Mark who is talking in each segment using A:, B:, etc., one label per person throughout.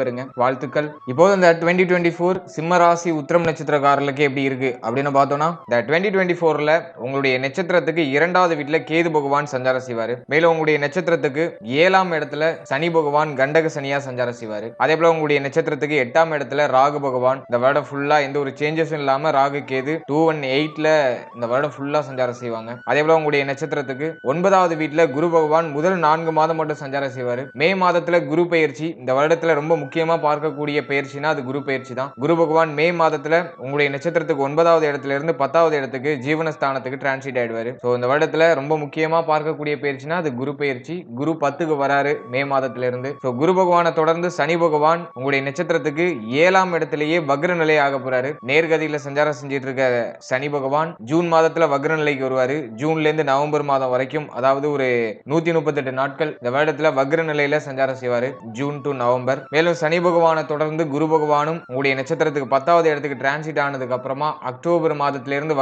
A: பயன்பெறுங்க வாழ்த்துக்கள். இப்போது இந்த டுவெண்ட்டி டுவெண்ட்டி ஃபோர் சிம்ம ராசி உத்திரம் நட்சத்திரக்காரர்களுக்கு எப்படி இருக்கு? அப்படின்னு பார்த்தோம்னா இந்த டுவெண்ட்டி டுவெண்ட்டி ஃபோர்ல உங்களுடைய நட்சத்திரத்துக்கு இரண்டாவது வீட்டில் கேது பகவான் சஞ்சாரம் செய்வாரு. மேலும் உங்களுடைய நட்சத்திரத்துக்கு ஏழாம் இடத்துல சனி பகவான் கண்டக சனியா சஞ்சாரம் செய்வாரு. அதே போல உங்களுடைய நட்சத்திரத்துக்கு எட்டாம் இடத்துல ராகு பகவான். இந்த வருடம் ஃபுல்லா எந்த ஒரு சேஞ்சஸும் இல்லாம ராகு கேது டூ ஒன் எயிட்ல இந்த வருடம் ஃபுல்லா சஞ்சாரம் செய்வாங்க. அதே போல உங்களுடைய நட்சத்திரத்துக்கு ஒன்பதாவது வீட்டில் குரு பகவான் முதல் நான்கு மாதம் மட்டும் சஞ்சாரம் செய்வார். மே மாதத்துல குரு பயிற்சி இந்த வருடத்துல ரொம்ப முக்கியமாக பார்க்கக்கூடிய பயிற்சினா அது குரு பயிற்சி தான். குரு பகவான் மே மாதத்தில் உங்களுடைய நட்சத்திரத்துக்கு ஒன்பதாவது இடத்துல இருந்து பத்தாவது இடத்துக்கு ஜீவனஸ்தானத்துக்கு டிரான்ஸ்லேட் ஆயிடுவாரு. ஸோ இந்த வருடத்துல ரொம்ப முக்கியமா பார்க்கக்கூடிய பயிற்சினா அது குரு பயிற்சி. குரு பத்துக்கு வராரு மே மாதத்துல இருந்து. ஸோ குரு பகவானை தொடர்ந்து சனி பகவான் உங்களுடைய நட்சத்திரத்துக்கு ஏழாம் இடத்திலேயே வக்ர நிலை ஆக போறாரு. நேர்கதியில் சஞ்சாரம் செஞ்சிட்டு இருக்க சனி பகவான் ஜூன் மாதத்துல வக்ர நிலைக்கு வருவாரு. ஜூன்ல இருந்து நவம்பர் மாதம் வரைக்கும் அதாவது ஒரு நூத்தி முப்பத்தெட்டு நாட்கள் இந்த வருடத்துல வக்ர நிலையில சஞ்சாரம் செய்வாரு. June to November. மேலும் சனி பகவானை தொடர்ந்து குரு பகவானும் உங்களுடைய நட்சத்திரத்துக்கு பத்தாவது இடத்துக்கு டிரான்சிட் ஆனதுக்கு அப்புறமா அக்டோபர் மாதத்துல இருந்து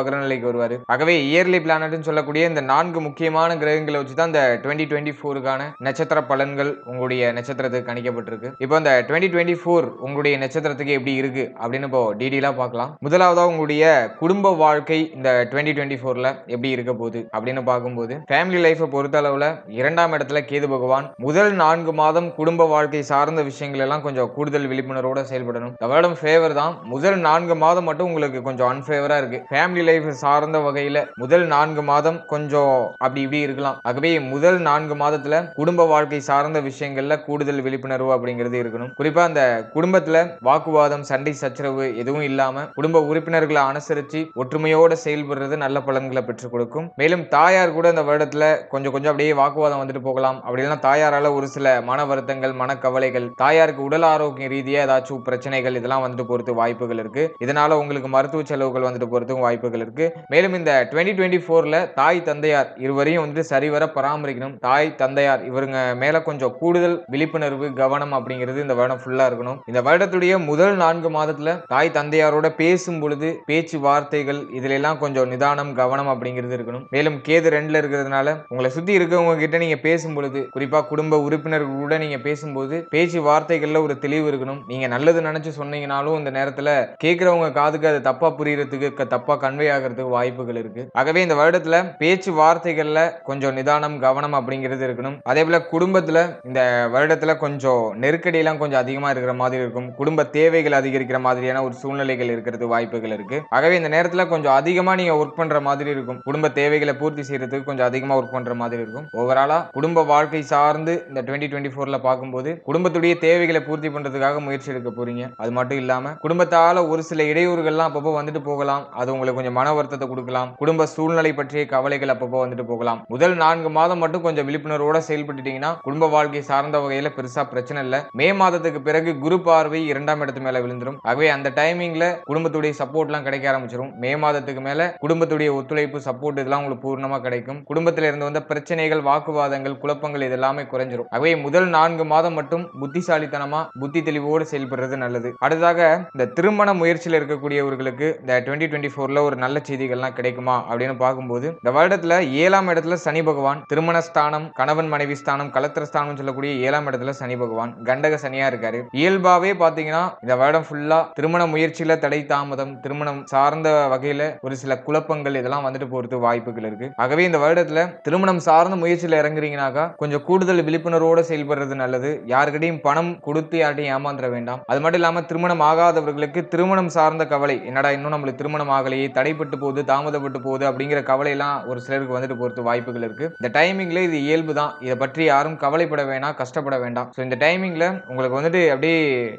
A: வருவார். ஆகவே இயர்லி பிளானட்னு சொல்லக்கூடிய இந்த நான்கு முக்கியமான கிரகங்களை வச்சு தான் இந்த டுவெண்ட்டி டுவெண்ட்டி ஃபோருக்கான நட்சத்திர பலன்கள் உங்களுடைய நட்சத்திரத்துக்கு கணிக்கப்பட்டிருக்கு. இப்போ இந்த டுவெண்ட்டி டுவெண்ட்டி ஃபோர் உங்களுடைய நட்சத்திரத்துக்கு எப்படி இருக்கு அப்படின்னு இப்போ டீடெயிலாக பார்க்கலாம். முதலாவதாக உங்களுடைய குடும்ப வாழ்க்கை இந்த டுவெண்ட்டி டுவெண்ட்டி ஃபோர்ல எப்படி இருக்க போகுது அப்படின்னு பார்க்கும்போது ஃபேமிலி லைஃப்பை பொறுத்த அளவில் இரண்டாம் இடத்துல கேது பகவான் முதல் நான்கு மாதம் குடும்ப வாழ்க்கை சார்ந்த விஷயங்கள் எல்லாம் கொஞ்சம் கூடுதல் விழிப்புணர்வோட செயல்படணும். இந்த வருடம் ஃபேவர் தான். முதல் நான்கு மாதம் மட்டும் உங்களுக்கு கொஞ்சம் அன்ஃபேவரா இருக்கு. ஃபேமிலி லைஃப் சார்ந்த வகையில முதல் நான்கு மாதம் கொஞ்சம் அப்படி இப்படி இருக்கலாம். ஆகவே முதல் நான்கு மாதத்துல குடும்ப வாழ்க்கை சார்ந்த விஷயங்கள்ல கூடுதல் விழிப்புணர்வு அப்படிங்கிறது இருக்கணும். குறிப்பா அந்த குடும்பத்துல வாக்குவாதம் சண்டை சச்சரவு எதுவும் இல்லாம குடும்ப உறுப்பினர்களை அனுசரிச்சு ஒற்றுமையோட செயல்படுறது நல்ல பலன்களை பெற்றுக் கொடுக்கும். மேலும் தாயார் கூட இந்த வருடத்துல கொஞ்சம் கொஞ்சம் அப்படியே வாக்குவாதம் வந்துட்டு போகலாம். அப்படி இல்லைன்னா தாயாரால ஒரு சில மன வருத்தங்கள் மனக்கவலைகள் தாயாருக்கு உடல் ஆரோக்கிய ரீதியாக ஏதாச்சும் பிரச்சனைகள் இதெல்லாம் வந்துட்டு பொறுத்து வாய்ப்புகள் இருக்கு. இதனால உங்களுக்கு மருத்துவ செலவுகள் வந்துட்டு போறதுக்கும் வாய்ப்புகள் இருக்கு. மேலும் இந்த டுவெண்ட்டி டுவெண்ட்டி ஃபோரில் தாய் தந்தையார் இருவரையும் வந்துட்டு சரிவர பராமரிக்கணும். தாய் தந்தையார் இவருங்க மேலே கொஞ்சம் கூடுதல் விழிப்புணர்வு கவனம் அப்படிங்கிறது இந்த வருடம் ஃபுல்லாக இருக்கணும். இந்த வருடத்துடைய முதல் நான்கு மாதத்தில் தாய் தந்தையாரோட பேசும் பொழுது பேச்சு வார்த்தைகள் இதுல எல்லாம் கொஞ்சம் நிதானம் கவனம் அப்படிங்கிறது இருக்கணும். மேலும் கேது ரெண்டில் இருக்கிறதுனால உங்களை சுற்றி இருக்கவங்க கிட்ட நீங்கள் பேசும் பொழுது குறிப்பாக குடும்ப உறுப்பினர்கள் கூட நீங்கள் பேசும்போது பேச்சு வார்த்தைகளில் ஒரு தெளிவு இருக்கணும். நீங்க நல்லது நினைச்சு சொன்னீங்கனாலும் இந்த நேரத்துல கேட்கிறவங்க காதுக்கு அது தப்பா புரியறதுக்கு தப்பா கன்வே ஆகிறதுக்கு வாய்ப்புகள் இருக்கு. ஆகவே இந்த வருடத்துல பேச்சு வார்த்தைகள்ல கொஞ்சம் நிதானம் கவனம் அப்படிங்கிறது இருக்கணும். அதே போல குடும்பத்துல இந்த வருடத்துல கொஞ்சம் நெருக்கடி எல்லாம் கொஞ்சம் அதிகமா இருக்கிற மாதிரி இருக்கும். குடும்ப தேவைகள் அதிகரிக்கிற மாதிரியான ஒரு சூழ்நிலைகள் இருக்கிறது வாய்ப்புகள் இருக்கு. ஆகவே இந்த நேரத்துல கொஞ்சம் அதிகமா நீங்க ஒர்க் பண்ற மாதிரி இருக்கும். குடும்ப தேவைகளை பூர்த்தி செய்யறதுக்கு கொஞ்சம் அதிகமா ஒர்க் பண்ற மாதிரி இருக்கும். ஓவராலா குடும்ப வாழ்க்கை சார்ந்து இந்த டுவெண்ட்டி டுவெண்ட்டி ஃபோர்ல பார்க்கும்போது குடும்பத்துடைய தேவைகளை பூர்த்தி பண்றதுக்காக முயற்சி எடுக்க போறீங்க. அது மட்டும் இல்லாம குடும்பத்தால ஒரு சில இடையூறுகள்லாம் அப்பப்போ வந்துட்டு போகலாம். அது உங்களுக்கு கொஞ்சம் மன வருத்தத்தை கொடுக்கலாம். குடும்ப சூழ்நிலை பற்றிய கவலைகள் அப்பப்போ வந்துட்டு போகலாம். முதல் நான்கு மாதம் மட்டும் கொஞ்சம் விழிப்புணர்வோட செயல்பட்டுட்டீங்கன்னா குடும்ப வாழ்க்கை சார்ந்த வகையில பெருசா பிரச்சனை இல்லை. மே மாதத்துக்கு பிறகு குரு பார்வை இரண்டாம் இடத்து மேல விழுந்துரும். ஆகவே அந்த டைமிங்ல குடும்பத்துடைய சப்போர்ட்லாம் கிடைக்க ஆரம்பிச்சிடும் மே மாதத்துக்கு மேல குடும்பத்துடைய ஒத்துழைப்பு சப்போர்ட் இதெல்லாம் உங்களுக்கு பூர்ணமா கிடைக்கும். குடும்பத்தில் இருந்து வந்த பிரச்சனைகள் வாக்குவாதங்கள் குழப்பங்கள் இதெல்லாமே குறைஞ்சிரும். ஆகவே முதல் நான்கு மாதம் மட்டும் புத்திசாலித்தனமா மூலமா புத்தி தெளிவோடு செயல்படுறது நல்லது. அடுத்ததாக இந்த திருமண முயற்சியில் இருக்கக்கூடியவர்களுக்கு இந்த டுவெண்ட்டி டுவெண்ட்டி ஃபோர்ல ஒரு நல்ல செய்திகள்லாம் கிடைக்குமா அப்படின்னு பார்க்கும்போது இந்த வருடத்துல ஏழாம் இடத்துல சனி பகவான் திருமண ஸ்தானம் கணவன் மனைவி ஸ்தானம் கலத்திர ஸ்தானம் சொல்லக்கூடிய ஏழாம் இடத்துல சனி பகவான் கண்டக சனியா இருக்காரு. இயல்பாவே பாத்தீங்கன்னா இந்த வருடம் ஃபுல்லா திருமண முயற்சியில தடை தாமதம் திருமணம் சார்ந்த வகையில ஒரு சில குழப்பங்கள் இதெல்லாம் வந்துட்டு போறது வாய்ப்புகள் இருக்கு. ஆகவே இந்த வருடத்துல திருமணம் சார்ந்த முயற்சியில இறங்குறீங்கனாக்கா கொஞ்சம் கூடுதல் விழிப்புணர்வோட செயல்படுறது நல்லது. யாருக்கிட்டையும் பணம் கொடுத்து யார்கிட்டையும் ஏமாந்துட வேண்டாம். அது மட்டும் இல்லாமல் திருமணம் ஆகாதவர்களுக்கு திருமணம் சார்ந்த கவலை. என்னடா இன்னும் நம்மளுக்கு திருமணம் ஆகலையே தடைப்பட்டு போகுது தாமதப்பட்டு போகுது அப்படிங்கிற கவலையெல்லாம் ஒரு சிலருக்கு வந்துட்டு போகிறது வாய்ப்புகள் இருக்குது இந்த டைமிங்கில் இது இயல்பு தான். இதை பற்றி யாரும் கவலைப்பட வேணாம் கஷ்டப்பட வேண்டாம். ஸோ இந்த டைமிங்கில் உங்களுக்கு வந்துட்டு அப்படியே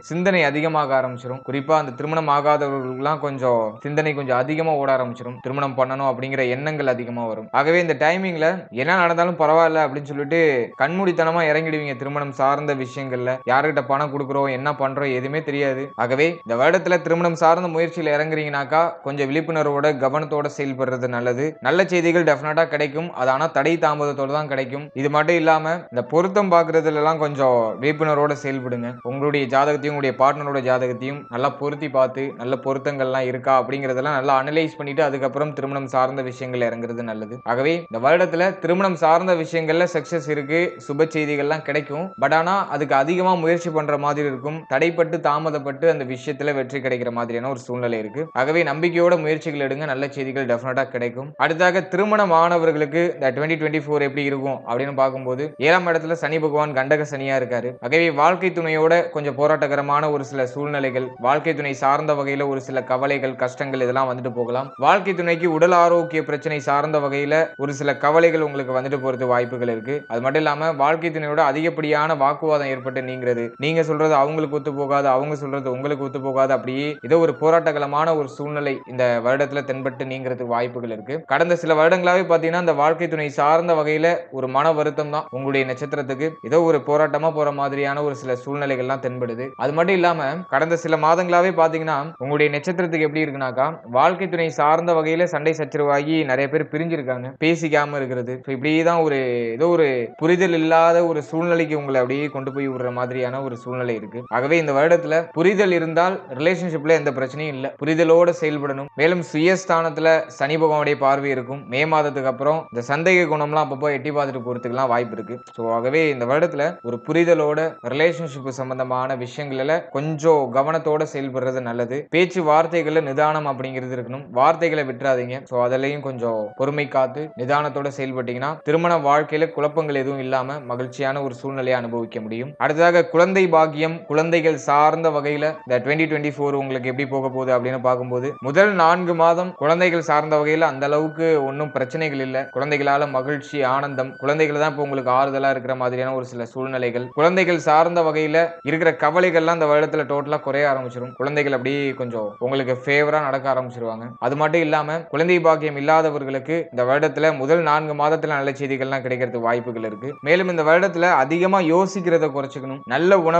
A: சிந்தனை அதிகமாக ஆரம்பிச்சிடும் குறிப்பாக அந்த திருமணம் ஆகாதவர்களுக்குலாம் கொஞ்சம் சிந்தனை கொஞ்சம் அதிகமாக ஓட ஆரம்பிச்சிடும் திருமணம் பண்ணணும் அப்படிங்கிற எண்ணங்கள் அதிகமாக வரும். ஆகவே இந்த டைமிங்கில் என்ன நடந்தாலும் பரவாயில்ல அப்படின்னு சொல்லிட்டு கண்மூடித்தனமாக இறங்கிடுவீங்க திருமணம் சார்ந்த விஷயங்கள்ல. யாருக்கிட்ட பணம் கொடுக்குறோம் என்ன பண்ணுறோம் எதுவுமே தெரியாது. ஆகவே இந்த வருடத்தில் திருமணம் சார்ந்த முயற்சியில் இறங்குறீங்கனாக்கா கொஞ்சம் விழிப்புணர்வோட கவனத்தோட செயல்படுறது நல்லது. நல்ல செய்திகள் டெஃபினட்டா கிடைக்கும். அது ஆனால் தடை தாமதத்தோட தான் கிடைக்கும். இது மட்டும் இல்லாமல் இந்த பொருத்தம் பார்க்கறதுல எல்லாம் கொஞ்சம் விழிப்புணர்வோட செயல்படுங்க. உங்களுடைய ஜாதகத்தையும் உங்களுடைய பார்ட்னரோட ஜாதகத்தையும் நல்லா பொருத்தி பார்த்து நல்ல பொருத்தங்கள்லாம் இருக்கா அப்படிங்கிறதெல்லாம் நல்லா அனலைஸ் பண்ணிட்டு அதுக்கப்புறம் திருமணம் சார்ந்த விஷயங்கள் இறங்குறது நல்லது. ஆகவே இந்த வருடத்துல திருமணம் சார்ந்த விஷயங்கள்ல சக்சஸ் இருக்கு சுப செய்திகள்லாம் கிடைக்கும். பட் ஆனா அதுக்கு அதிகமா முயற்சி பண்ற மாதிரி இருக்கும். தடைப்பட்டு தாமதப்பட்டு அந்த விஷயத்துல வெற்றி கிடைக்கிற மாதிரியான ஒரு சூழ்நிலை இருக்கு. ஆகவே நம்பிக்கையோட முயற்சிகள் எடுங்க. நல்ல செய்திகள் டெஃபினட்டா கிடைக்கும். அடுத்தாக திருமணம் ஆனவர்களுக்கு இந்த டுவெண்ட்டி டுவெண்ட்டி ஃபோர் எப்படி இருக்கும் அப்படின்னு பார்க்கும்போது ஏழாம் இடத்துல சனி பகவான் கண்டக சனியா இருக்காரு. ஆகவே வாழ்க்கை துணையோட கொஞ்சம் போராட்டகரமான ஒரு சில சூழ்நிலைகள் வாழ்க்கை துணை சார்ந்த வகையில ஒரு சில கவலைகள் கஷ்டங்கள் இதெல்லாம் வந்துட்டு போகலாம். வாழ்க்கை துணைக்கு உடல் ஆரோக்கிய பிரச்சனை சார்ந்த வகையில ஒரு சில கவலைகள் உங்களுக்கு வந்துட்டு போறது வாய்ப்புகள் இருக்கு. அது மட்டும் இல்லாம வாழ்க்கை துணையோட அதிகப்படியான வாக்குவாதம் ஏற்பட்டு நீங்கிறது நீங்க சொல்றது அவங்களுக்கு ஒத்து போகாது அவங்க சொல்றது உங்களுக்கு ஒத்து போகாது. அப்படியே ஏதோ ஒரு போராட்டகலமான ஒரு சூழ்நிலை இந்த வருடத்துல தென்பட்டு நீங்கிறதுக்கு வாய்ப்புகள் இருக்கு. கடந்த சில வருடங்களாவே பாத்தீங்கன்னா அந்த வாழ்க்கை துணை சார்ந்த வகையில ஒரு மன வருத்தம் தான் உங்களுடைய நட்சத்திரத்துக்கு. ஏதோ ஒரு போராட்டமா போற மாதிரியான ஒரு சில சூழ்நிலைகள்லாம் தென்படுது. அது மட்டும் இல்லாம கடந்த சில மாதங்களாவே பாத்தீங்கன்னா உங்களுடைய நட்சத்திரத்துக்கு எப்படி இருக்குனாக்கா வாழ்க்கை துணை சார்ந்த வகையில சண்டை சச்சரவாகி நிறைய பேர் பிரிஞ்சிருக்காங்க. பேசிக்காம இருக்கிறது. So இப்படியே தான் ஒரு ஏதோ ஒரு புரிதல் இல்லாத ஒரு சூழ்நிலைக்கு உங்களை அப்படியே கொண்டு போய் விடுற மாதிரியான ஒரு சூழ்நிலை இருக்கு. ஆகவே இந்த வருடத்துல புரிதல் இருந்தால் ரிலேஷன்ஷிப்ல எந்த பிரச்சனையும் இல்ல. புரிதலோட செயல்படணும். மேலும் சுயஸ்தானத்துல சனி பகவானுடைய பார்வை இருக்கும். மே மாதத்துக்கு அப்புறம் இந்த சந்தேக குணம்லாம் அப்பப்போ எட்டி பார்த்துட்டு போறதுக்குலாம் வாய்ப்பு இருக்கு. ஸோ ஆகவே இந்த வருடத்துல ஒரு புரிதலோட ரிலேஷன்ஷிப் சம்பந்தமான விஷயங்கள்ல கொஞ்சம் கவனத்தோட செயல்படுறது நல்லது. பேச்சு வார்த்தைகள்ல நிதானம் அப்படிங்கிறது இருக்கணும். வார்த்தைகளை விட்டுறாதீங்க. ஸோ அதிலையும் கொஞ்சம் பொறுமை காத்து நிதானத்தோட செயல்பட்டீங்கன்னா திருமண வாழ்க்கையில குழப்பங்கள் எதுவும் இல்லாம மகிழ்ச்சியான ஒரு சூழ்நிலையை அனுபவிக்க முடியும். அடுத்ததாக குழந்தை பாக்கியம் குழந்தைகள் சார்ந்த வகையில இந்த டுவெண்ட்டி டுவெண்ட்டி ஃபோர் உங்களுக்கு எப்படி போக போகுது அப்படின்னு பார்க்கும்போது முதல் நான்கு மாதம் குழந்தைகள் சார்ந்த வகையில அந்த அளவுக்கு ஒன்றும் பிரச்சனைகள் இல்லை. குழந்தைகளால மகிழ்ச்சி ஆனந்தம் குழந்தைகள் தான் இப்போ உங்களுக்கு ஆறுதலா இருக்கிற மாதிரியான ஒரு சில சூழ்நிலைகள். குழந்தைகள் சார்ந்த வகையில இருக்கிற கவலைகள்லாம் அந்த வருடத்துல டோட்டலா குறைய ஆரம்பிச்சிடும் குழந்தைகள் அப்படியே கொஞ்சம் உங்களுக்கு ஃபேவரா நடக்க ஆரம்பிச்சிருவாங்க. அது மட்டும் இல்லாம குழந்தை பாக்கியம் இல்லாதவர்களுக்கு இந்த வருடத்துல முதல் நான்கு மாதத்துல நல்ல செய்திகள்லாம் கிடைக்கிறதுக்கு வாய்ப்புகள் இருக்கு. மேலும் இந்த வருடத்துல அதிகமா யோசிக்கிறத குறைச்சிக்கணும். நல்ல உணவு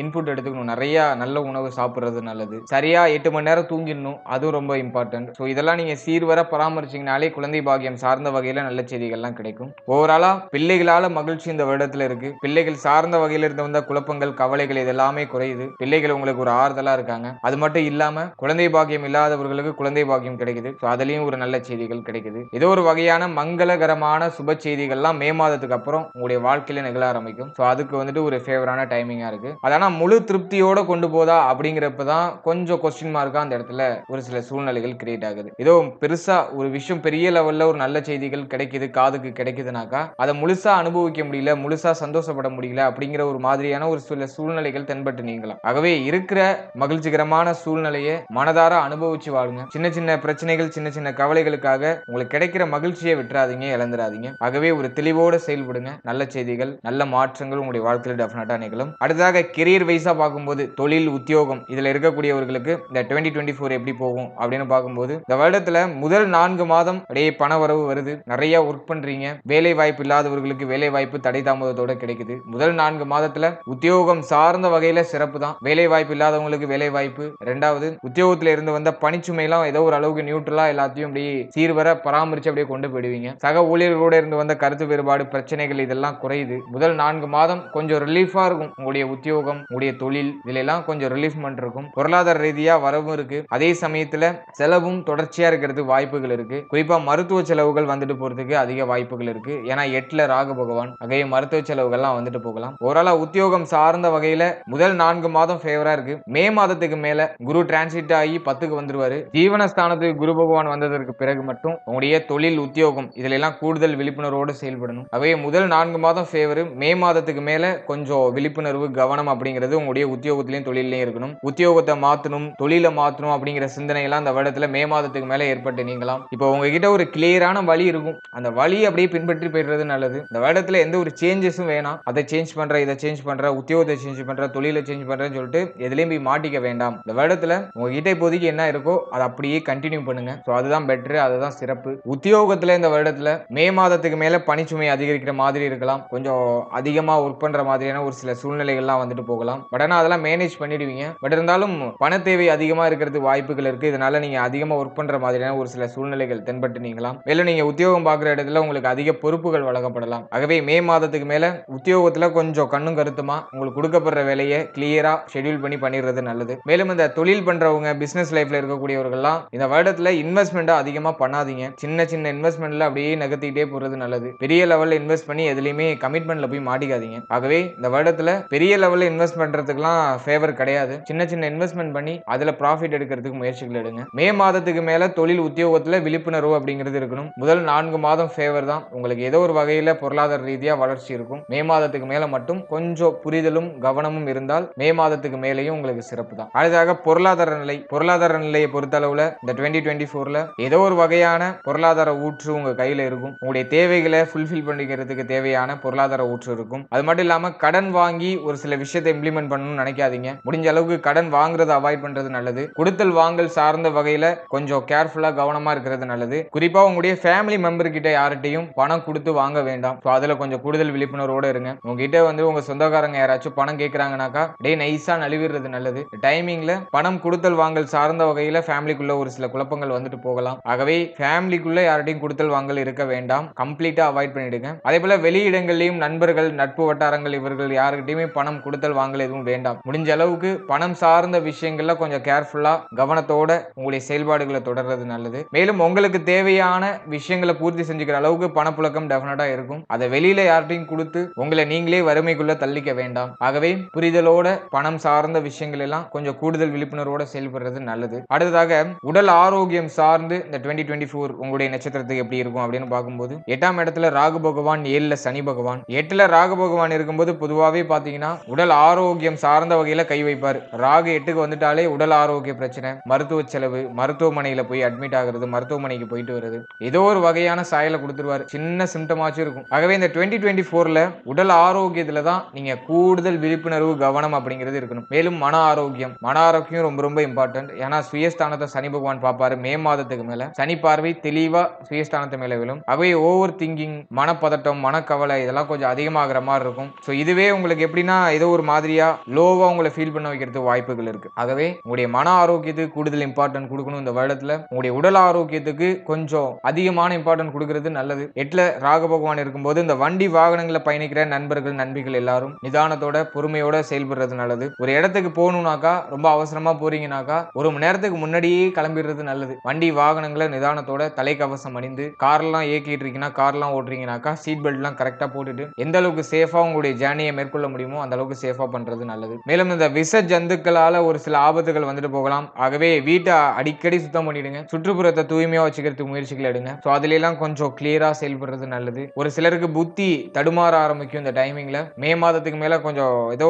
A: இன்புட் எடுத்துக்கணும். நிறைய நல்ல உணவு சாப்பிட்றது நல்லது. சரியா எட்டு மணி நேரம் தூங்கிடணும். அதுவும் ரொம்ப இம்பார்ட்டன்ட் ஸோ இதெல்லாம் நீங்க சீர்வர பராமரிச்சீங்கனாலே குழந்தை பாக்கியம் சார்ந்த வகையில நல்ல செய்திகள்லாம் கிடைக்கும். ஓவராலா பிள்ளைகளால மகிழ்ச்சி இந்த வருடத்துல இருக்கு. பிள்ளைகள் சார்ந்த வகையில இருந்து வந்த குழப்பங்கள் கவலைகள் இதெல்லாமே குறையுது. பிள்ளைகள் உங்களுக்கு ஒரு ஆறுதலா இருக்காங்க. அது மட்டும் இல்லாம குழந்தை பாக்கியம் இல்லாதவர்களுக்கு குழந்தை பாக்கியம் கிடைக்குது. ஸோ அதுலயும் ஒரு நல்ல செய்திகள் கிடைக்குது. ஏதோ ஒரு வகையான மங்களகரமான சுப செய்திகள்லாம் மே மாதத்துக்கு அப்புறம் உங்களுடைய வாழ்க்கையில நிகழ ஆரம்பிக்கும். ஸோ அதுக்கு வந்துட்டு ஒரு ஃபேவரான டைமிங்கா இருக்கு. அதானா முழு திருப்தியோட கொண்டு போதா அப்படிங்கிறப்ப தான் கொஞ்சம் கொஸ்டின் மார்க்கா அந்த இடத்துல ஒரு சில சூழ்நிலைகள் கிரியேட் ஆகுது. ஏதோ பெருசா ஒரு விஷயம் பெரிய லெவல்ல ஒரு நல்ல செய்திகள் கிடைக்குது காதுக்கு கிடைக்குதுனாக்கா அதை முழுசா அனுபவிக்க முடியல முழுசா சந்தோஷப்பட முடியல அப்படிங்கிற ஒரு மாதிரியான ஒரு சில சூழ்நிலைகள் தென்பட்டு நீங்களாம் ஆகவே இருக்கிற மகிழ்ச்சிகரமான சூழ்நிலையை மனதார அனுபவிச்சு வாழுங்க. சின்ன சின்ன பிரச்சனைகள் சின்ன சின்ன கவலைகளுக்காக உங்களுக்கு கிடைக்கிற மகிழ்ச்சியை விட்டுறாதீங்க இழந்துடாதீங்க ஆகவே ஒரு தெளிவோட செயல்படுங்க. நல்ல செய்திகள் நல்ல மாற்றங்கள் உங்களுடைய வாழ்க்கையில் டெஃபினட்டா நிகழும். அடுத்ததாக கெரியர் வைஸா பார்க்கும்போது தொழில் உத்தியோகம் இதுல இருக்கக்கூடியவர்களுக்கு இந்த டுவெண்ட்டி டுவெண்ட்டி ஃபோர் எப்படி போகும் அப்படின்னு பார்க்கும்போது இந்த வருடத்துல முதல் நான்கு மாதம் அப்படியே பண வரவு வருது. நிறைய ஒர்க் பண்றீங்க. வேலை வாய்ப்பு இல்லாதவர்களுக்கு வேலை வாய்ப்பு தடை தாமதத்தோட கிடைக்குது. முதல் நான்கு மாதத்துல உத்தியோகம் சார்ந்த வகையில சிறப்பு தான். வேலை வாய்ப்பு இல்லாதவங்களுக்கு வேலை வாய்ப்பு ரெண்டாவது உத்தியோகத்துல இருந்து வந்த பணிச்சுமையெல்லாம் ஏதோ ஒரு அளவுக்கு நியூட்ரலா எல்லாத்தையும் அப்படியே சீர்வர பராமரிச்சு அப்படியே கொண்டு போயிடுவீங்க. சக ஊழியர்களோட இருந்து வந்த கருத்து வேறுபாடு பிரச்சனைகள் இதெல்லாம் குறையுது. முதல் நான்கு மாதம் கொஞ்சம் ரிலீஃபாக இருக்கும் உங்களுடைய உத்தியோகம் உடைய தொழில் இதிலெல்லாம் கொஞ்சம் ரிலீஃப்மெண்ட் இருக்கும். பொருளாதார ரீதியாக வரவும் இருக்கு. அதே சமயத்தில் செலவும் தொடர்ச்சியாக இருக்கிறது வாய்ப்புகள் இருக்கு. குறிப்பாக மருத்துவ செலவுகள் வந்துட்டு போகிறதுக்கு அதிக வாய்ப்புகள் இருக்கு. ஏன்னா எட்டில் ராகு பகவான் அகைய மருத்துவ செலவுகள்லாம் வந்துட்டு போகலாம். ஓரளவு உத்தியோகம் சார்ந்த வகையில் முதல் நான்கு மாதம் ஃபேவரா இருக்கு. மே மாதத்துக்கு மேல குரு டிரான்சிட் ஆகி பத்துக்கு வந்துருவாரு. ஜீவனஸ்தானத்துக்கு குரு பகவான் வந்ததற்கு பிறகு மட்டும் உங்களுடைய தொழில் உத்தியோகம் இதுல எல்லாம் கூடுதல் விழிப்புணர்வோடு செயல்படணும். அவைய முதல் நான்கு மாதம் ஃபேவரு மே மாதத்துக்கு மேல கொஞ்சம் விழிப்புணர்வு கவனம் கவனம் அப்படிங்கிறது உங்களுடைய உத்தியோகத்திலையும் தொழிலையும் இருக்கணும். உத்தியோகத்தை மாத்தணும் தொழிலை மாத்தணும் அப்படிங்கிற சிந்தனை எல்லாம் அந்த வருடத்துல மே மாதத்துக்கு மேல ஏற்பட்டு நீங்களாம் இப்போ உங்ககிட்ட ஒரு கிளியரான வழி இருக்கும். அந்த வழியை அப்படியே பின்பற்றி போயிடுறது நல்லது. இந்த வருடத்துல எந்த ஒரு சேஞ்சஸும் வேணாம். அதை சேஞ்ச் பண்ற இதை சேஞ்ச் பண்ற உத்தியோகத்தை சேஞ்ச் பண்ற தொழிலை சேஞ்ச் பண்றேன்னு சொல்லிட்டு எதுலயும் போய் மாட்டிக்க வேண்டாம். இந்த வருடத்துல உங்ககிட்ட இப்போதைக்கு என்ன இருக்கோ அதை அப்படியே கண்டினியூ பண்ணுங்க. ஸோ அதுதான் பெட்ரு அதுதான் சிறப்பு. உத்தியோகத்துல இந்த வருடத்துல மே மாதத்துக்கு மேல பணிச்சுமை அதிகரிக்கிற மாதிரி இருக்கலாம். கொஞ்சம் அதிகமா ஒர்க் பண்ற மாதிரியான ஒரு சில சூழ்நிலைகள்லாம் வந்துட்டு போகலாம். பட் ஆனால் அதெல்லாம் மேனேஜ் பண்ணிடுவீங்க. பட் இருந்தாலும் பண தேவை அதிகமா இருக்கிறது வாய்ப்புகள் இருக்கு. இதனால நீங்க அதிகமா ஒர்க் பண்ற மாதிரியான ஒரு சில சூழ்நிலைகள் தென்பட்டு நீங்களாம் மேலும் நீங்க உத்தியோகம் பார்க்குற இடத்துல உங்களுக்கு அதிக பொறுப்புகள் வழங்கப்படலாம். ஆகவே மே மாதத்துக்கு மேல உத்தியோகத்துல கொஞ்சம் கண்ணும் கருத்துமா உங்களுக்கு கொடுக்கப்படுற வேலையை கிளியரா ஷெட்யூல் பண்ணி பண்ணிடுறது நல்லது. மேலும் இந்த தொழில் பண்றவங்க பிசினஸ் லைஃப்ல இருக்கக்கூடியவர்கள்லாம் இந்த வருடத்துல இன்வெஸ்ட்மெண்ட்டை அதிகமா பண்ணாதீங்க. சின்ன சின்ன இன்வெஸ்ட்மெண்ட்ல அப்படியே நகர்த்திக்கிட்டே போறது நல்லது. பெரிய லெவல்ல இன்வெஸ்ட் பண்ணி எதுலையுமே கமிட்மெண்ட்ல போய் மாட்டிக்காதீங்க. ஆகவே இந்த வருடத்துல பெரிய லெவல் லெவலில் இன்வெஸ்ட் பண்ணுறதுக்குலாம் ஃபேவர் கிடையாது. சின்ன சின்ன இன்வெஸ்ட்மெண்ட் பண்ணி அதில் ப்ராஃபிட் எடுக்கிறதுக்கு முயற்சிகள் எடுங்க. மே மாதத்துக்கு மேலே தொழில் உத்தியோகத்தில் விழிப்புணர்வு அப்படிங்கிறது இருக்கணும். முதல் நான்கு மாதம் ஃபேவர் தான். உங்களுக்கு ஏதோ ஒரு வகையில் பொருளாதார ரீதியாக வளர்ச்சி இருக்கும். மே மாதத்துக்கு மேலே மட்டும் கொஞ்சம் புரிதலும் கவனமும் இருந்தால் மே மாதத்துக்கு மேலேயும் உங்களுக்கு சிறப்பு தான். அடுத்ததாக பொருளாதார நிலை. பொருளாதார நிலையை பொறுத்தளவில் இந்த டுவெண்ட்டி டுவெண்ட்டி ஃபோர்ல ஏதோ ஒரு வகையான பொருளாதார ஊற்று உங்கள் கையில் இருக்கும். உங்களுடைய தேவைகளை ஃபுல்ஃபில் பண்ணிக்கிறதுக்கு தேவையான பொருளாதார ஊற்று இருக்கும். அது மட்டும் இல்லாமல் கடன் வாங்கி ஒரு சில விஷயத்தை இம்ப்ளிமெண்ட் பண்ணணும்னு நினைக்காதீங்க. முடிஞ்ச அளவுக்கு கடன் வாங்குறதை அவாய்ட் பண்றது நல்லது. கொடுத்தல் வாங்கல் சார்ந்த வகையில கொஞ்சம் கேர்ஃபுல்லா கவனமா இருக்கிறது நல்லது. குறிப்பா உங்களுடைய ஃபேமிலி மெம்பர் கிட்ட யார்கிட்டையும் பணம் கொடுத்து வாங்க வேண்டாம். ஸோ அதுல கொஞ்சம் கூடுதல் விழிப்புணர்வோட இருங்க. உங்ககிட்ட வந்து உங்க சொந்தக்காரங்க யாராச்சும் பணம் கேட்கறாங்கனாக்கா டே நைஸா நழுவிடுறது நல்லது. டைமிங்ல பணம் கொடுத்தல் வாங்கல் சார்ந்த வகையில ஃபேமிலிக்குள்ள ஒரு சில குழப்பங்கள் வந்துட்டு போகலாம். ஆகவே ஃபேமிலிக்குள்ள யார்கிட்டையும் கொடுத்தல் வாங்கல் இருக்க வேண்டாம். கம்ப்ளீட்டா அவாய்ட் பண்ணிடுங்க. அதே போல வெளியிடங்கள்லயும் நண்பர்கள் நட்பு வட்டாரங்கள் இவர்கள் யாருக்கிட்டையுமே பணம் கொடுத்தல் வாங்கல் எதுவும் வேண்டாம். முடிஞ்ச அளவுக்கு பணம் சார்ந்த விஷயங்கள்ல கொஞ்சம் கேர்ஃபுல்லா கவனத்தோட உங்களுடைய செயல்பாடுகளை தொடர்றது நல்லது. மேலும் உங்களுக்கு தேவையான விஷயங்களை பூர்த்தி செஞ்சுக்கிற அளவுக்கு பணப்புழக்கம் டெஃபினட்டா இருக்கும். அதை வெளியில யார்கிட்டையும் கொடுத்து உங்களை நீங்களே வறுமைக்குள்ள தள்ளிக்க வேண்டாம். ஆகவே புரிதலோட பணம் சார்ந்த விஷயங்கள் எல்லாம் கொஞ்சம் கூடுதல் விழிப்புணர்வோட செயல்படுறது நல்லது. அடுத்ததாக உடல் ஆரோக்கியம் சார்ந்து இந்த டுவெண்ட்டி டுவெண்ட்டி ஃபோர் உங்களுடைய நட்சத்திரத்துக்கு எப்படி இருக்கும் அப்படின்னு பார்க்கும்போது எட்டாம் இடத்துல ராகு பகவான் ஏழுல சனி பகவான். எட்டுல ராகு பகவான் இருக்கும்போது பொதுவாகவே பார்த்தீங்கன்னா உடல் ஆரோக்கியம் சார்ந்த வகையில கை வைப்பார். ராகு எட்டுக்கு வந்துட்டாலே உடல் ஆரோக்கிய பிரச்சனை மருத்துவ செலவு மருத்துவமனையில போய் அட்மிட் ஆகுறது மருத்துவமனைக்கு போயிட்டு வருது ஏதோ ஒரு வகையான சாயலை கொடுத்துருவாரு. சின்ன சிம்டமாச்சும் இருக்கும். ஆகவே இந்த டுவெண்ட்டி டுவெண்ட்டி ஃபோரில் உடல் ஆரோக்கியத்துல தான் நீங்க கூடுதல் விழிப்புணர்வு கவனம் அப்படிங்கிறது இருக்கணும். மேலும் மன ஆரோக்கியம் மன ஆரோக்கியம் ரொம்ப ரொம்ப இம்பார்ட்டன்ட் ஏன்னா சுயஸ்தானத்தை சனி பகவான் பார்ப்பாரு. மே மாதத்துக்கு மேல சனி பார்வை தெளிவா சுயஸ்தானத்து மேல விழும். அவை ஓவர் திங்கிங் மனப்பதட்டம் மனக்கவலை இதெல்லாம் கொஞ்சம் அதிகமாகிற மாதிரி இருக்கும். ஸோ இதுவே உங்களுக்கு எப்படின்னா ஏதோ ஒரு மாதிரியா லோவா உங்களை ஃபீல் பண்ண வைக்கிறதுக்கு வாய்ப்புகள் இருக்கு. ஆகவே உங்களுடைய மன ஆரோக்கியத்துக்கு கூடுதல் இம்பார்ட்டன்ட் கொடுக்கணும் இந்த வருடத்துல. உங்களுடைய உடல் ஆரோக்கியத்துக்கு கொஞ்சம் அதிகமான இம்பார்ட்டன்ட் கொடுக்கறது நல்லது. எட்டுல ராக பகவான் இருக்கும்போது இந்த வண்டி வாகனங்களை பயணிக்கிற நண்பர்கள் நண்பிகள் எல்லாரும் நிதானத்தோட பொறுமையோட செயல்படுறது நல்லது. ஒரு இடத்துக்கு போகணும்னாக்கா ரொம்ப அவசரமா போறீங்கனாக்கா ஒரு மணி நேரத்துக்கு முன்னாடியே கிளம்பிடுறது நல்லது. வண்டி வாகனங்களை நிதானத்தோட தலைக்கவசம் அணிந்து கார்லாம் இயக்கிட்டு இருக்கீங்கன்னா கார்லாம் ஓட்டுறீங்கனாக்கா சீட் பெல்ட்லாம் கரெக்டாக போட்டுட்டு எந்த அளவுக்கு சேஃபாக உங்களுடைய ஜேர்னியை மேற்கொள்ள முடியுமோ அந்த அளவுக்கு சேஃபாக பண்ணுறது நல்லது. மேலும் இந்த விஷ ஜந்துக்களால் ஒரு சில ஆபத்துகள் வந்துட்டு போகலாம். ஆகவே வீட்டை அடிக்கடி சுத்தம் பண்ணிடுங்க. சுற்றுப்புறத்தை தூய்மையாக வச்சுக்கிறதுக்கு முயற்சிகள் எடுங்க. ஸோ அதுலாம் கொஞ்சம் கிளியராக செயல்படுறது நல்லது. ஒரு சிலருக்கு புத்தி தடுமாற ஆரம்பிக்கும் இந்த டைமிங்ல மே மாதத்துக்கு மேலே கொஞ்சம் ஏதோ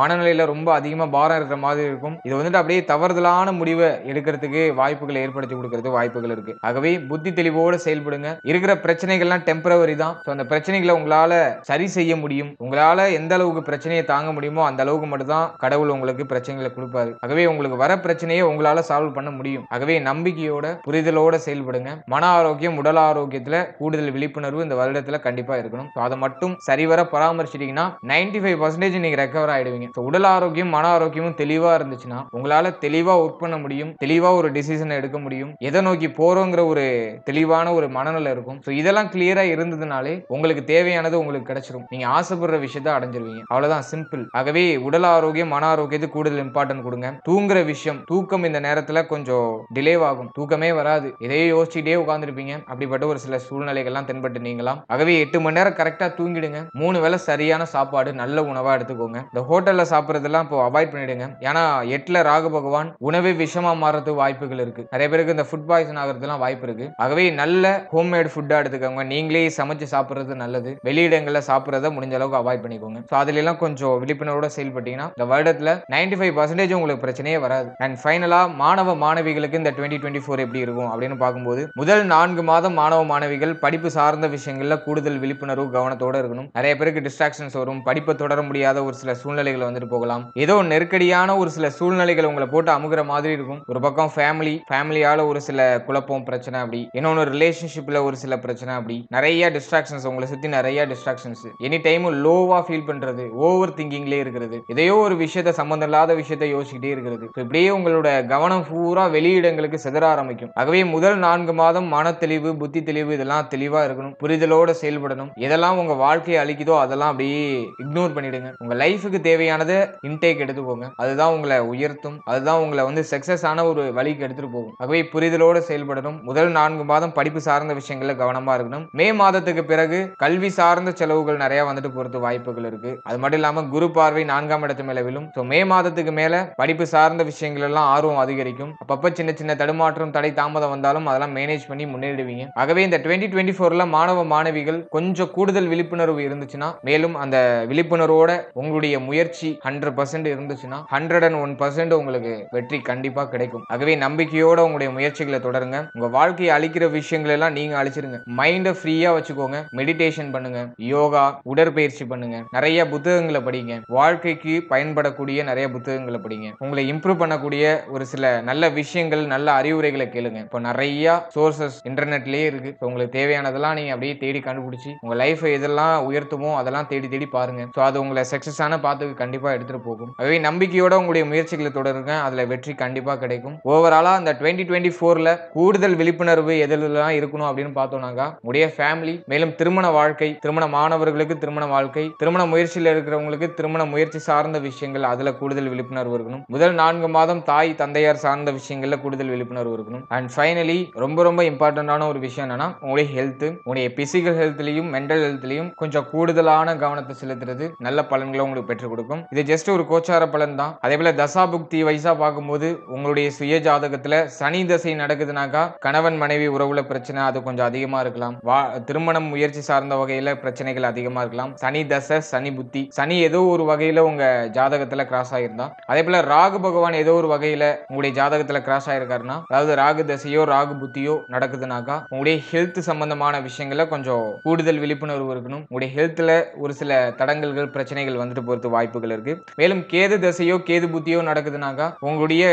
A: மனநிலையில் ரொம்ப அதிகமாக பாரம் இருக்கிற மாதிரி இருக்கும். இது வந்துட்டு அப்படியே தவறுதலான முடிவை எடுக்கிறதுக்கு வாய்ப்புகளை ஏற்படுத்தி கொடுக்கறது வாய்ப்புகள் இருக்கு. ஆகவே புத்தி தெளிவோடு செயல்படுங்க. இருக்கிற பிரச்சனைகள்லாம் டெம்பரவரி தான். ஸோ அந்த பிரச்சனைகளை உங்களால சரி செய்ய முடியும். உங்களால எந்த அளவுக்கு பிரச்சனையை தாங்க முடியுமோ அந்த அளவுக்கு மட்டும்தான் கடவுள் உங்களுக்கு பிரச்சனைகளை கொடுப்பாரு. ஆகவே உங்களுக்கு வர பிரச்சனையை உங்களால சால்வ் பண்ண முடியும். ஆகவே நம்பிக்கையோட புரிதலோட செயல்படுங்க. மன ஆரோக்கியம் உடல் ஆரோக்கியத்துல கூடுதல் விழிப்புணர்வு இந்த வருடத்துல கண்டிப்பா இருக்கணும். அதை மட்டும் சரிவர பராமரிச்சிட்டீங்கன்னா நைன்டி ஃபைவ் பர்சன்டேஜ் நீங்க ரெக்கவர் ஆயிடுவீங்க உடல் ஆரோக்கியம் மன ஆரோக்கியமும் தெளிவா இருந்துச்சுன்னா உங்களால தெளிவா ஒர்க் பண்ண முடியும். தெளிவா ஒரு டிசிஷனை எடுக்க முடியும். எதை நோக்கி போறோங்கிற ஒரு தெளிவான ஒரு மனநிலை இருக்கும். ஸோ இதெல்லாம் கிளியரா இருந்ததுனாலே உங்களுக்கு தேவையானது உங்களுக்கு கிடைச்சிரும். நீங்க ஆசைப்படுற விஷயத்த அடைஞ்சிருவீங்க. அவ்வளவுதான். சிம்பிள் ஆகவே உடல் ஆரோக்கியம் மன ஆரோக்கியத்துக்கு கூடுதல் இம்பார்ட்டன்ட் கொடுங்க. தூங்குற விஷயம் தூக்கம் இந்த நேரத்துல கொஞ்சம் டிலே ஆகும் தூக்கமே வராது. இதையே யோசிச்சுட்டே உட்காந்துருப்பீங்க அப்படிப்பட்ட ஒரு சில சூழ்நிலைகள்லாம் தென்பட்டு நீங்களாம் ஆகவே எட்டு மணி நேரம் கரெக்டா தூங்கிடுங்க. மூணு வேளை சரியான சாப்பாடு நல்ல உணவா எடுத்துக்கோங்க. இந்த ஹோட்டல்ல சாப்பிட்றதெல்லாம் இப்போ அவாய்ட் பண்ணிடுங்க. ஏன்னா எட்டுல ராகு பகவான் உணவே விஷமா மாறதுக்கு வாய்ப்புகள் இருக்கு. நிறைய பேருக்கு இந்த ஃபுட் பாய்சன் ஆகிறதுலாம் வாய்ப்பு இருக்கு. ஆகவே நல்ல ஹோம்மேட் ஃபுட்டா எடுத்துக்கோங்க. நீங்களே சமைச்சு சாப்பிட்றது நல்லது. வெளியிடங்களில் சாப்பிட்றத முடிஞ்ச அளவுக்கு அவாய்ட் பண்ணிக்கோங்க. ஸோ அதுல எல்லாம் கொஞ்சம் விழிப்புணர்வோட செயல்பட்டீங்கன்னா இந்த வருடத்தில் நைன்டி ஃபைவ் பர்சன்டேஜ் உங்களுக்கு பிரச்சனையே வராது. அண்ட் ஃபைனலா மாணவ மாணவிகளுக்கு இந்த டுவெண்ட்டி டுவெண்ட்டி ஃபோர் எப்படி இருக்கும் அப்படின்னு பார்க்கும்போது முதல் நான்கு மாதம் மாணவ மாணவிகள் படிப்பு சார்ந்த விஷயங்களில் கூடுதல் விழிப்புணர்வு கவனத்தோட இருக்கணும். நிறைய பேருக்கு டிஸ்ட்ராக்ஷன்ஸ் வரும் படிப்பை தொடர முடியாத ஒரு சில சூழ்நிலைகள் வந்துட்டு போகலாம். ஏதோ நெருக்கடியான ஒரு சில சூழ்நிலைகள் உங்களை போட்டு அமுகிற மாதிரி இருக்கும். ஒரு பக்கம் ஃபேமிலி ஃபேமிலியால ஒரு சில குழப்பம் பிரச்சனை அப்படி. இன்னொன்று ரிலேஷன்ஷிப்ல ஒரு சில பிரச்சனை அப்படி. நிறைய டிஸ்ட்ராக்ஷன்ஸ் உங்களை சுற்றி நிறைய டிஸ்ட்ராக்ஷன்ஸ் எனி டைம் லோவாக ஃபீல் பண்றது ஓவர் திங்கிங்லேயே இருக்கிறது. எதையோ ஒரு விஷயத்த சம்மந்தம் இல்லாத விஷயத்த யோசிக்கிட்டே இருக்கிறது. இப்படியே உங்களோட கவனம் பூரா வெளியிடங்களுக்கு சிதற ஆரம்பிக்கும். ஆகவே முதல் நான்கு மாதம் மன தெளிவு புத்தி தெளிவு இதெல்லாம் தெளிவா இருக்கணும். புரிதலோட செயல்படணும். எதெல்லாம் உங்க வாழ்க்கையை அழிக்குதோ அதெல்லாம் அப்படியே இக்னோர் பண்ணிடுங்க. உங்க லைஃபுக்கு தேவையானதை இன்டேக் எடுத்துக்கோங்க அதுதான் உங்களை உயர்த்தும். அதுதான் உங்களை வந்து சக்சஸ் ஆன ஒரு வழிக்கு எடுத்துட்டு போகும். ஆகவே புரிதலோட செயல்படணும். முதல் நான்கு மாதம் படிப்பு சார்ந்த விஷயங்கள்ல கவனமா இருக்கணும். மே மாதத்துக்கு பிறகு கல்வி சார்ந்த செலவுகள் நிறைய வந்துட்டு போறது வாய்ப்புகள் இருக்கு. அது மட்டும் இல்லாம குரு பார்வை நான்காம் இடத்து மேல விழும். ஸோ மே மாதத்துக்கு மேல படிப்பு சார்ந்த விஷயங்கள் எல்லாம் ஆர்வம் அதிகரிக்கும். அப்பப்ப சின்ன சின்ன தடுமாற்றம் தடை தாமதம் வந்தாலும் அதெல்லாம் மேனேஜ் பண்ணி முன்னேறிடுவீங்க. ஆகவே இந்த டுவெண்ட்டி டுவெண்ட்டி ஃபோர்ல மாணவ மாணவிகள் கொஞ்சம் கூடுதல் விழிப்புணர்வு இருந்துச்சுன்னா மேலும் அந்த விழிப்புணர்வோட உங்களுடைய முயற்சி ஹண்ட்ரட் பர்சன்ட் இருந்துச்சுன்னா ஹண்ட்ரட் அண்ட் ஒன் பர்சன்ட் உங்களுக்கு வெற்றி கண்டிப்பா கிடைக்கும். ஆகவே நம்பிக்கையோட உங்களுடைய முயற்சிகளை தொடருங்க. உங்க வாழ்க்கையை அழிக்கிற விஷயங்கள் எல்லாம் நீங்க அழிச்சிருங்க. மைண்டை ஃப்ரீயா வச்சுக்கோங்க. மெடிடேஷன் பண்ணுங்க. யோகா உடற்பயிற்சி பண்ணுங்க. நிறைய புத்தகங்களை படிங்க. வாழ்க்கைக்கு பயன்படக்கூடிய நிறைய புத்தகங்களை படிங்க. உங்களை இம்ப்ரூவ் பண்ணக்கூடிய ஒரு சில நல்ல விஷயங்கள் நல்ல அறிவுரைகளை கேளுங்க. இப்போ நிறைய சோர்சஸ் இன்டர்நெட்லயே இருக்கு. இப்போ உங்களுக்கு தேவையானதெல்லாம் நீங்க அப்படியே தேடி கண்டுபிடிச்சி உங்க லைஃபை எதெல்லாம் உயர்த்துமோ அதெல்லாம் தேடி தேடி பாருங்க. ஸோ அது உங்களை சக்சஸான பாத்துக்கு கண்டிப்பா எடுத்துட்டு போகும். அதே நம்பிக்கையோட உங்களுடைய முயற்சிகளை தொடருங்க. அதுல வெற்றி கண்டிப்பா கிடைக்கும். ஓவராலா அந்த டுவெண்ட்டி டுவெண்ட்டி ஃபோர்ல கூடுதல் விழிப்புணர்வு எதெல்லாம் இருக்கணும் அப்படின்னு பார்த்தோம்னாக்கா உடைய ஃபேமிலி மேலும் திருமண வாழ்க்கை திருமண மாணவர்களுக்கு திருமண வாழ்க்கை திருமண முயற்சியில் இருக்கிறவங்களுக்கு திருமண முயற்சி சார்ந்த விஷயங்கள் அதுல கூடுதல் விழிப்புணர்வு இருக்கணும். முதல் நான்கு மாதம் தாய் தந்தையார் சார்ந்த விஷயங்கள்ல கூடுதல் விழிப்புணர்வு இருக்கணும். அண்ட் ஃபைனலி ரொம்ப ரொம்ப இம்பார்ட்டன்டான ஒரு விஷயம் என்னன்னா உங்களுடைய ஹெல்த் உங்களுடைய பிசிக்கல் ஹெல்த்லையும் மென்டல் ஹெல்த்லையும் கொஞ்சம் கூடுதலான கவனத்தை செலுத்துறது நல்ல பலன்களை உங்களுக்கு பெற்றுக் கொடுக்கும். இது ஜஸ்ட் ஒரு கோச்சார பலன் தான். அதே போல தசா புக்தி வயசா பார்க்கும்போது உங்களுடைய சுய ஜாதகத்துல சனி தசை நடக்குதுனாக்கா கணவன் மனைவி உறவுல பிரச்சனை அது கொஞ்சம் அதிகமா இருக்கலாம். வா திருமணம் முயற்சி சார்ந்த வகையில பிரச்சனைகள் அதிகமா இருக்கலாம். சனி தசை சனி புத்தி சனி ஏதோ ஒரு வகையில உங்க ஜாதகத்துல கிராஸ் ஆயிருந்தா? அதே போல ராகு பகவான் ஏதோ ஒரு வகையில உங்களுடைய ஜாதகத்துல கிராஸ் ஆயிருக்காருன்னா அதாவது ராகு தசையோ ராகு புத்தியோ நடக்குதுனாக்கா உங்களுடைய ஹெல்த் சம்பந்தமான விஷயங்கள கொஞ்சம் கூடுதல் விழிப்புணர்வு இருக்கணும். உங்களுடைய ஹெல்த்ல ஒரு சில தடங்கல்கள் பிரச்சனைகள் வந்துட்டு போறது வாய்ப்புகள் இருக்கு. மேலும் கேது தசையோ கேது புத்தியோ நடக்குதுனாக்கா உங்களுடைய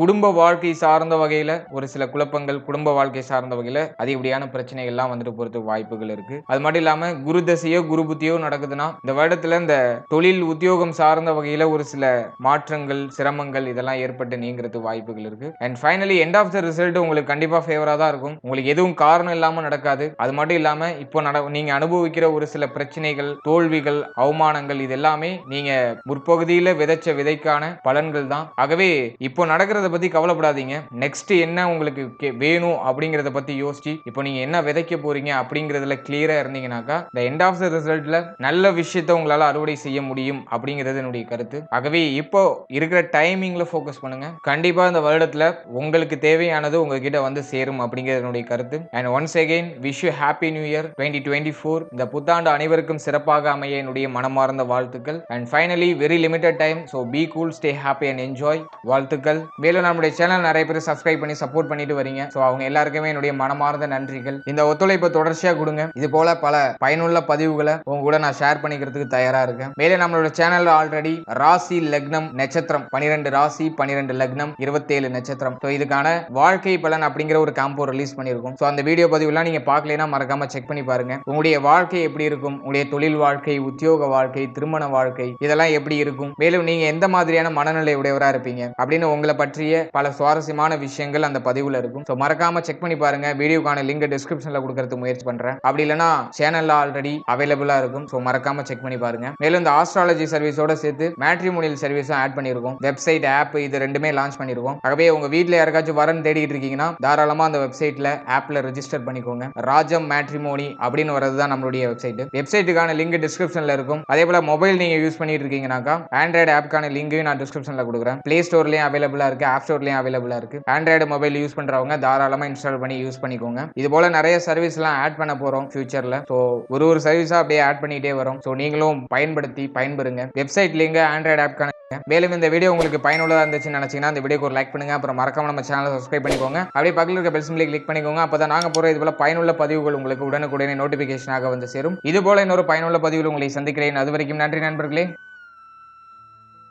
A: குடும்ப வாழ்க்கை சார்ந்த வகையில ஒரு சில குழப்பங்கள் குடும்ப வாழ்க்கை சார்ந்த வகையில அதிகப்படியான பிரச்சனைகள்லாம் வந்துட்டு போகிறதுக்கு வாய்ப்புகள் இருக்கு. அது மட்டும் இல்லாம குரு தசையோ குரு புத்தியோ நடக்குதுன்னா இந்த வருடத்துல இந்த தொழில் உத்தியோகம் சார்ந்த வகையில் ஒரு சில மாற்றங்கள் சிரமங்கள் இதெல்லாம் ஏற்பட்டு நீங்கிறது வாய்ப்புகள் இருக்கு. And finally end of the result உங்களுக்கு கண்டிப்பாக ஃபேவராக தான் இருக்கும். உங்களுக்கு எதுவும் காரணம் இல்லாமல் நடக்காது. அது மட்டும் இல்லாமல் இப்போ நட நீங்கள் அனுபவிக்கிற ஒரு சில பிரச்சனைகள் தோல்விகள் அவமானங்கள் இது எல்லாமே நீங்கள் முற்பகுதியில் விதைச்ச விதைக்கான பலன்கள் தான். ஆகவே இப்போ நடக்கிறத பற்றி கவலைப்படாதீங்க. நெக்ஸ்ட் என்ன உங்களுக்கு கே- வேணும் அப்படிங்கிறத பற்றி யோசிச்சு இப்போ நீங்கள் என்ன விதைக்க போறீங்க அப்படிங்கிறதுல கிளியராக இருந்தீங்கன்னாக்கா இந்த எண்ட் ஆஃப் த ரிசல்ட்டில் நல்ல விஷயத்தை உங்களால் அறுவடை செய்ய முடியும் அப்படிங்கிறது என்னுடைய கருத்து. ஆகவே இப்போ இருக்கிற டைமிங்ல ஃபோக்கஸ் பண்ணுங்க. கண்டிப்பா இந்த வருடத்துல உங்களுக்கு தேவையானது உங்ககிட்ட வந்து சேரும் அப்படிங்கிறது என்னுடைய கருத்து. And once again wish you happy new year twenty twenty four இந்த புத்தாண்டு அனைவருக்கும் சிறப்பாக அமைய என்னுடைய மனமார்ந்த வாழ்த்துக்கள். And finally very limited time so be cool stay happy and enjoy வாழ்த்துக்கள். மேலும் நம்முடைய சேனல் நிறைய பேர் சப்ஸ்கிரைப் பண்ணி சப்போர்ட் பண்ணிட்டு வரீங்க. ஸோ அவங்க எல்லாருக்குமே என்னுடைய மனமார்ந்த நன்றிகள். இந்த ஒத்துழைப்பை தொடர்ச்சியாக கொடுங்க. இது போல பல பயனுள்ள பதிவுகளை உங்க கூட நான் ஷேர் பண்ணிக்கிறதுக்கு தயாரா இருக்கேன். மேலே நம்மளோட சேனல்ல ஆல்ரெடி ராசி லக்னம் நட்சத்திரம். பனிரெண்டு ராசி பனிரெண்டு லக்னம் இருபத்தேழு நட்சத்திரம். ஸோ இதுக்கான வாழ்க்கை பலன் அப்படிங்கிற ஒரு காம்போ ரிலீஸ் பண்ணியிருக்கோம். ஸோ அந்த வீடியோ பதிவுலாம் நீங்க பார்க்கலைன்னா மறக்காம செக் பண்ணி பாருங்க. உங்களுடைய வாழ்க்கை எப்படி இருக்கும்? உங்களுடைய தொழில் வாழ்க்கை உத்தியோக வாழ்க்கை திருமண வாழ்க்கை இதெல்லாம் எப்படி இருக்கும்? மேலும் நீங்க எந்த மாதிரியான மனநிலை உடையவரா இருப்பீங்க? அப்படின்னு உங்களை பற்றிய பல சுவாரஸ்யமான விஷயங்கள் அந்த பதிவுல இருக்கும். ஸோ மறக்காம செக் பண்ணி பாருங்க. வீடியோக்கான லிங்க் டிஸ்கிரிப்ஷன்ல கொடுக்கறதுக்கு முயற்சி பண்றேன். அப்படி இல்லைன்னா சேனல்ல ஆல்ரெடி அவைலபிளா இருக்கும். ஸோ மறக்காம செக் பண்ணி பாருங்க. மேலும் இந்த ஆஸ்ட்ராலஜி சர்வீஸோட சேர்த்து மேட்ரிமோனியல் சர்வீஸும் ஆட் பண்ணியிருக்கோம். வெப்சைட் ஆப் இது ரெண்டுமே லான்ச் பண்ணியிருக்கோம். ஆகவே உங்க வீட்டில் யாருக்காச்சும் வரன்னு தேடிட்டு இருக்கீங்கன்னா தாராளமா அந்த வெப்சைட்ல ஆப்ல ரெஜிஸ்டர் பண்ணிக்கோங்க. ராஜம் மேட்ரிமோனி அப்படின்னு வரது தான் நம்மளுடைய வெப்சைட் வெப்சைட்டுக்கான லிங்க் டிஸ்கிரிப்ஷன்ல இருக்கும். அதே போல மொபைல் நீங்க யூஸ் பண்ணிட்டு இருக்கீங்கன்னாக்கா ஆண்ட்ராய்டு ஆப்க்கான லிங்கையும் நான் டிஸ்கிரிப்ஷன்ல கொடுக்குறேன். பிளே ஸ்டோர்லயும் அவைலபிளா இருக்கு ஆப் ஸ்டோர்லயும் அவைலபிளா இருக்கு. ஆண்ட்ராய்டு மொபைல் யூஸ் பண்றவங்க தாராளமா இன்ஸ்டால் பண்ணி யூஸ் பண்ணிக்கோங்க. இது போல நிறைய சர்வீஸ் எல்லாம் ஆட் பண்ண போறோம் ஃபியூச்சர்ல ஸோ ஒரு ஒரு சர்வீஸா அப்படியே ஆட் பண்ணிட்டே வரும். ஸோ நீங்களும் பயன்படுத்தி பயன்பெறுங்க. வெப்சைட் லிங்க் ஆண்ட்ராய்டு ஆப்க்கான மேலும் இந்த வீடியோ உங்களுக்கு பயனுள்ளதா இருந்துச்சுன்னு நினைச்சீங்கன்னா இந்த வீடியோக்கு ஒரு லைக் பண்ணுங்க. அப்புறம் மறக்காம நம்ம சேனலை சப்ஸ்கிரைப் பண்ணிக்கோங்க. அப்படியே பக்கத்தில் இருக்க பெல் சிம்லி கிளிக் பண்ணிக்கோங்க. அப்பதான் நாங்க போற இது போல பயனுள்ள பதிவுகள் உங்களுக்கு உடனுக்குடனே நோட்டிஃபிகேஷனாக வந்து சேரும். இது போல இன்னொரு பயனுள்ள பதிவில் உங்களை சந்திக்கிறேன். அது வரைக்கும் நன்றி நண்பர்களே.